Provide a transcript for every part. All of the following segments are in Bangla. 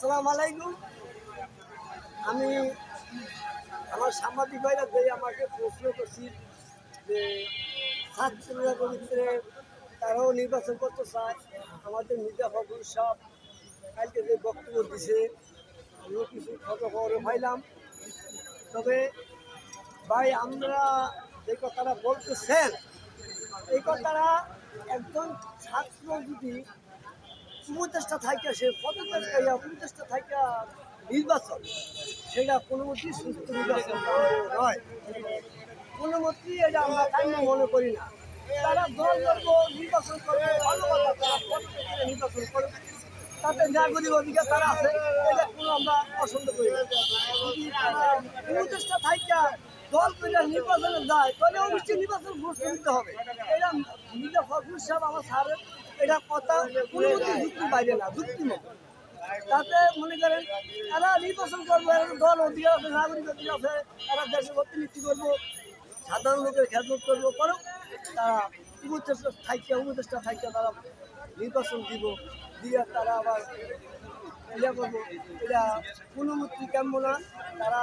আসসালামু আলাইকুম। আমি আমার সাংবাদিক ভাইরা যে আমাকে প্রশ্ন করছি যে ছাত্ররা পবিত্রে তারাও নির্বাচন করতে চায়, আমাদের মির্জা ফখরুল সাহেব কালকে যে বক্তব্য দিছে, আমিও কিছু খবর পাইলাম। তবে ভাই, আমরা যে কথাটা বলতেছেন, এই কথাটা একজন ছাত্র যদি উপদেষ্টা থাইকা, সে পদত্যাগ উপদেষ্টা থাকে নির্বাচন, সেটা কোনো সুস্থ নির্বাচন নয়। কোনো এটা আমরা কাম্য মনে করি না। তারা দল করব নির্বাচন করবে ভালো তারা নির্বাচন করবে। তাতে নাগরিক অধিকার তারা আছে, এটা কোনো আমরা পছন্দ করি না যদি তারা উপদেষ্টা থাইকা দল করে নির্বাচনে যায়, তাহলে অবশ্যই নির্বাচন ঘোষণা দিতে হবে। এটা মির্জা ফখরুল সাহেব আমার স্যারের এটা কথা কোনো যুক্তি বাইরে না, যুক্তি মতো তাতে মনে করেন, এরা নির্বাচন করব দল অধিকার আছে, নাগরিক অধিকার আছে, এরা দেশের প্রতিনিধি করব, সাধারণ লোকের খেদমত করব করো তারা উপদেষ্টা থাইকা উপদেষ্টা থাইকা তারা নির্বাচন দিব, দিয়ে তারা আবার ইয়া করব, এটা কোনো কাম্য না, তারা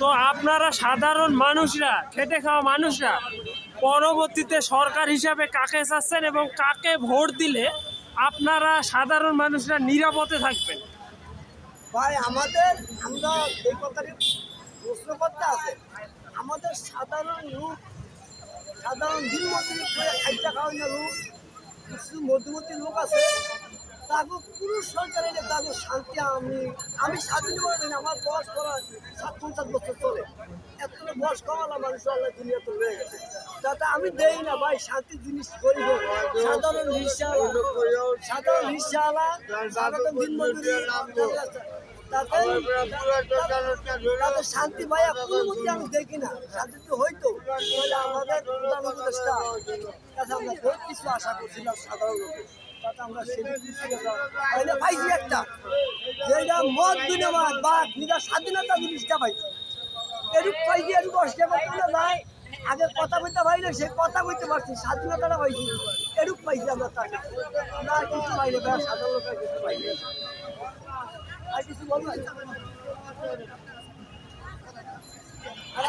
তো আপনারা সাধারণ মানুষরা, খেটে খাওয়া মানুষরা, পরবর্তীতে সরকার হিসাবে কাকে চাচ্ছেন এবং কাকে ভোট দিলে আপনারা সাধারণ মানুষরা নিরাপদে থাকবেন? ভাই, আমাদের, আমরা এই কথাটি প্রশ্ন করতে আছে আমাদের সাধারণ লোক, সাধারণ দিনমজুরি খাদ্য খাওয়ানো লোক, কিছু মধ্যবর্তী লোক আছে তাকে পুরুষ সরকার এনে তাকে শান্তি, আমি আমি স্বাধীন না আমার বয়স করা সাত পঞ্চাশ বছর চলে। এত বয়স কমালা মানুষ, আল্লাহ দুনিয়া তো রয়ে গেছে। তাতে আমি দেই না ভাই, শান্তি জিনিস করিব। সাধারণ রিক্সাওয়ালা সাধারণ রিক্সাওয়ালা সাধারণ দিনমজুরি তাতে শান্তি ভাইয়া কোনো আমি দেখি না শান্তি তো হইতো, তাহলে আমাদের কিছু আশা করছিলাম সাধারণ তাতে আমরা পাইছি একটা। যেটা মত বিনিময় বা নিজের স্বাধীনতা জিনিসটা পাইছি। এরূপ পাইছি, এরূপ অস্বীকার করতে না আগে কথা বলতে পারি সে কথা বলতে পারছি, স্বাধীনতাটা পাইছি। এরূপ পাইছি আমরা তাকে। আমরা আর কিছু পাইনি সাধারণ লোকের কিছু পাইনি আর কিছু বলবেন আর